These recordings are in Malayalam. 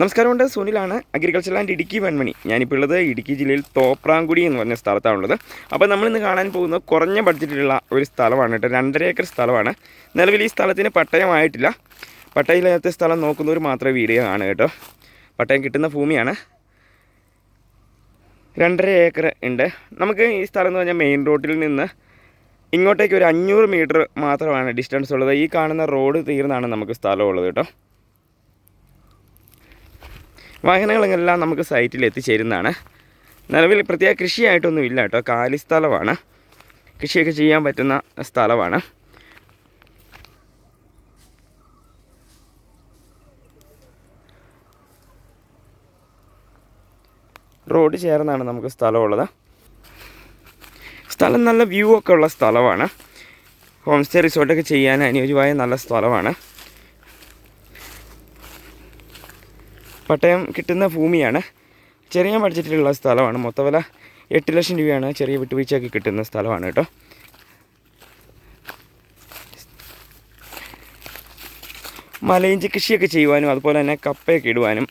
നമസ്കാരമുണ്ട് സുനിലാണ് അഗ്രികൾച്ചർ ആൻഡ് ഇടുക്കി വൺമണി. ഞാനിപ്പോൾ ഉള്ളത് ഇടുക്കി ജില്ലയിൽ തോപ്രാങ്കുടി എന്ന് പറഞ്ഞ സ്ഥലത്താണുള്ളത്. അപ്പോൾ നമ്മളിന്ന് കാണാൻ പോകുന്ന കുറഞ്ഞ ബഡ്ജറ്റിലുള്ള ഒരു സ്ഥലമാണ് കേട്ടോ. രണ്ടര ഏക്കർ സ്ഥലമാണ്. നിലവിൽ ഈ സ്ഥലത്തിന് പട്ടയമായിട്ടില്ല. പട്ടയമില്ലാത്ത സ്ഥലം നോക്കുന്നവർ മാത്രമേ വീഡിയോ കാണുക കേട്ടോ. പട്ടയം കിട്ടുന്ന ഭൂമിയാണ്. രണ്ടര ഏക്കർ ഉണ്ട്. നമുക്ക് ഈ സ്ഥലം എന്ന് പറഞ്ഞാൽ മെയിൻ റോഡിൽ നിന്ന് ഇങ്ങോട്ടേക്ക് ഒരു അഞ്ഞൂറ് മീറ്റർ മാത്രമാണ് ഡിസ്റ്റൻസ് ഉള്ളത്. ഈ കാണുന്ന റോഡ് തീർന്നാണ് നമുക്ക് സ്ഥലമുള്ളത് കേട്ടോ. വാഹനങ്ങളെല്ലാം നമുക്ക് സൈറ്റിൽ എത്തിച്ചേരുന്നതാണ്. നിലവിൽ പ്രത്യേക കൃഷിയായിട്ടൊന്നും ഇല്ല കേട്ടോ. കാലി സ്ഥലമാണ്. കൃഷിയൊക്കെ ചെയ്യാൻ പറ്റുന്ന സ്ഥലമാണ്. റോഡ് ചേർന്നാണ് നമുക്ക് സ്ഥലമുള്ളത്. സ്ഥലം നല്ല വ്യൂ ഒക്കെ ഉള്ള സ്ഥലമാണ്. ഹോം സ്റ്റേ റിസോർട്ടൊക്കെ ചെയ്യാൻ അനുയോജ്യമായ നല്ല സ്ഥലമാണ്. പട്ടയം കിട്ടുന്ന ഭൂമിയാണ്. ചെറിയ ബഡ്ജറ്റിലുള്ള സ്ഥലമാണ്. മൊത്തവില എട്ട് ലക്ഷം രൂപയാണ്. ചെറിയ വിട്ടുവീഴ്ചയൊക്കെ കിട്ടുന്ന സ്ഥലമാണ് കേട്ടോ. മലയിഞ്ചി കൃഷിയൊക്കെ ചെയ്യുവാനും അതുപോലെ തന്നെ കപ്പയൊക്കെ ഇടുവാനും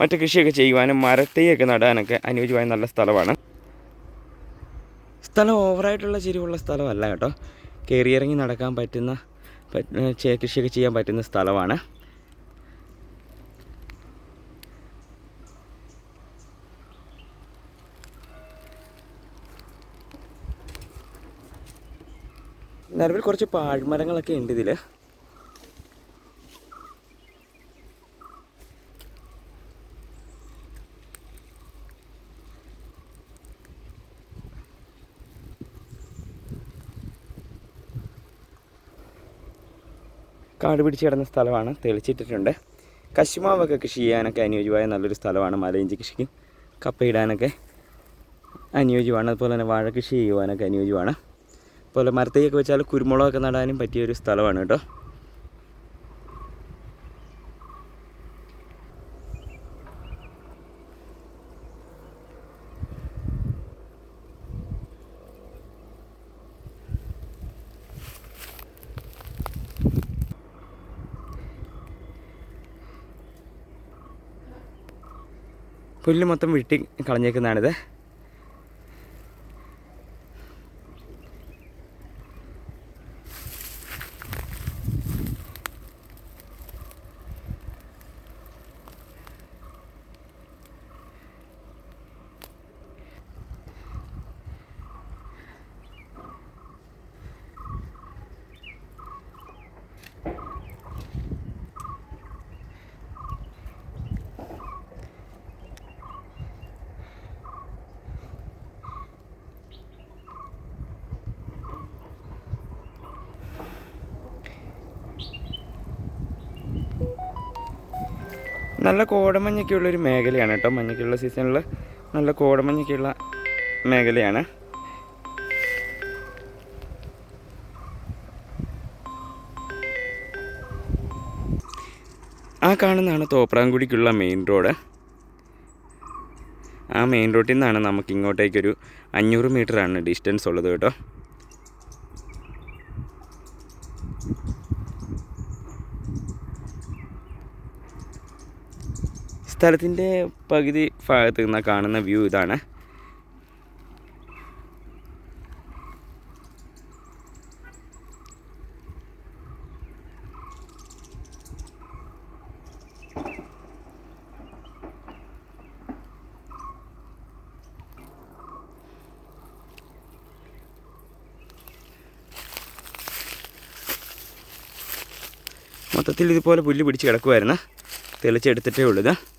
മറ്റു കൃഷിയൊക്കെ ചെയ്യുവാനും മരത്തെയൊക്കെ നടാനൊക്കെ അനുയോജ്യമായ നല്ല സ്ഥലമാണ്. സ്ഥലം ഓവറായിട്ടുള്ള ചെരിവുള്ള സ്ഥലമല്ല കേട്ടോ. കയറിയിറങ്ങി നടക്കാൻ പറ്റുന്ന കൃഷിയൊക്കെ ചെയ്യാൻ പറ്റുന്ന സ്ഥലമാണ്. നിലവിൽ കുറച്ച് പാഴ്മരങ്ങളൊക്കെ ഉണ്ട് ഇതിൽ കാട് പിടിച്ച് കിടന്ന സ്ഥലമാണ് തെളിച്ചിട്ടിട്ടുണ്ട്. കശുമാവൊക്കെ കൃഷി ചെയ്യാനൊക്കെ അനുയോജ്യമായ നല്ലൊരു സ്ഥലമാണ് മലയിഞ്ചി കൃഷിക്ക്. കപ്പയിടാനൊക്കെ അനുയോജ്യമാണ്. അതുപോലെ തന്നെ വാഴ കൃഷി ചെയ്യുവാനൊക്കെ അനുയോജ്യമാണ്. അതുപോലെ മരത്തേക്കൊക്കെ വെച്ചാൽ കുരുമുളകൊക്കെ നടാനും പറ്റിയ ഒരു സ്ഥലമാണ് കേട്ടോ. പുല്ല് മൊത്തം വെട്ടി കളഞ്ഞേക്കുന്നതാണിത്. നല്ല കോടമഞ്ഞൊക്കെ ഉള്ളൊരു മേഖലയാണ് കേട്ടോ. മഞ്ഞൊക്കെയുള്ള സീസണിൽ നല്ല കോടമഞ്ഞൊക്കെയുള്ള മേഖലയാണ്. ആ കാണുന്നതാണ് തോപ്രാങ്കുടിക്കുള്ള മെയിൻ റോഡ് ആ മെയിൻ റോഡിൽ നിന്നാണ് നമുക്ക് ഇങ്ങോട്ടേക്കൊരു അഞ്ഞൂറ് മീറ്ററാണ് ഡിസ്റ്റൻസ് ഉള്ളത് കേട്ടോ. സ്ഥലത്തിന്റെ പകുതി ഭാഗത്ത് നിന്ന് കാണുന്ന വ്യൂ ഇതാണ്. മൊത്തത്തിൽ ഇതുപോലെ പുല്ല് പിടിച്ച് കിടക്കുമായിരുന്നു തെളിച്ചെടുത്തിട്ടേ ഉള്ളൂ ഇത്.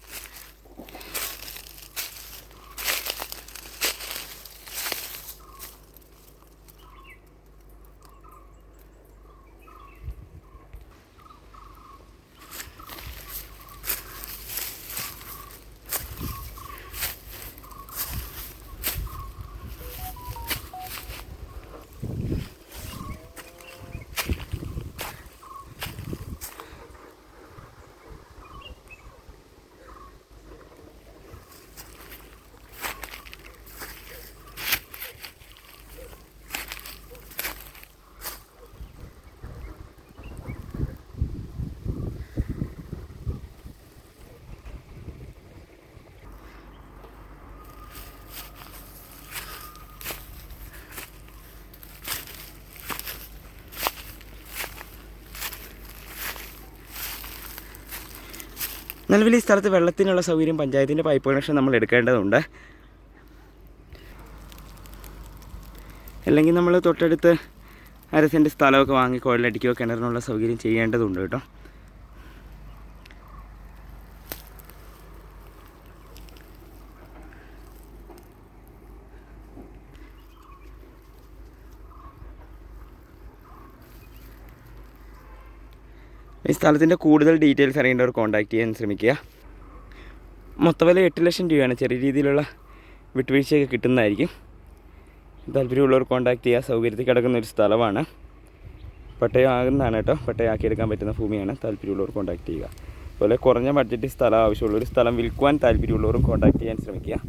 നിലവിൽ ഈ സ്ഥലത്ത് വെള്ളത്തിനുള്ള സൗകര്യം പഞ്ചായത്തിന്റെ പൈപ്പ് കണക്ഷൻ നമ്മൾ എടുക്കേണ്ടതുണ്ട്. അല്ലെങ്കിൽ നമ്മൾ തൊട്ടടുത്ത് അര സെന്റ് സ്ഥലമൊക്കെ വാങ്ങി കുഴലടിക്കുകയോ കിണറിനുള്ള സൗകര്യം ചെയ്യേണ്ടതുണ്ട് കേട്ടോ. ഈ സ്ഥലത്തിന്റെ കൂടുതൽ ഡീറ്റെയിൽസ് അറിയേണ്ടവർ കോൺടാക്ട് ചെയ്യാൻ ശ്രമിക്കുക. മൊത്തവില എട്ട് ലക്ഷം രൂപയാണ്. ചെറിയ രീതിയിലുള്ള വിട്ടുവീഴ്ചയൊക്കെ കിട്ടുന്നതായിരിക്കും. താല്പര്യമുള്ളവർ കോൺടാക്ട് ചെയ്യുക. സൗകര്യത്തിൽ കിടക്കുന്ന ഒരു സ്ഥലമാണ്. പട്ടയം ആകുന്നതാണ് കേട്ടോ. പട്ടയമാക്കിയെടുക്കാൻ പറ്റുന്ന ഭൂമിയാണ്. താല്പര്യമുള്ളവർ കോൺടാക്ട് ചെയ്യുക. അതുപോലെ കുറഞ്ഞ ബഡ്ജറ്റിൽ സ്ഥലം ആവശ്യമുള്ളൊരു സ്ഥലം വിൽക്കുവാൻ താല്പര്യമുള്ളവരും കോൺടാക്ട് ചെയ്യാൻ ശ്രമിക്കുക.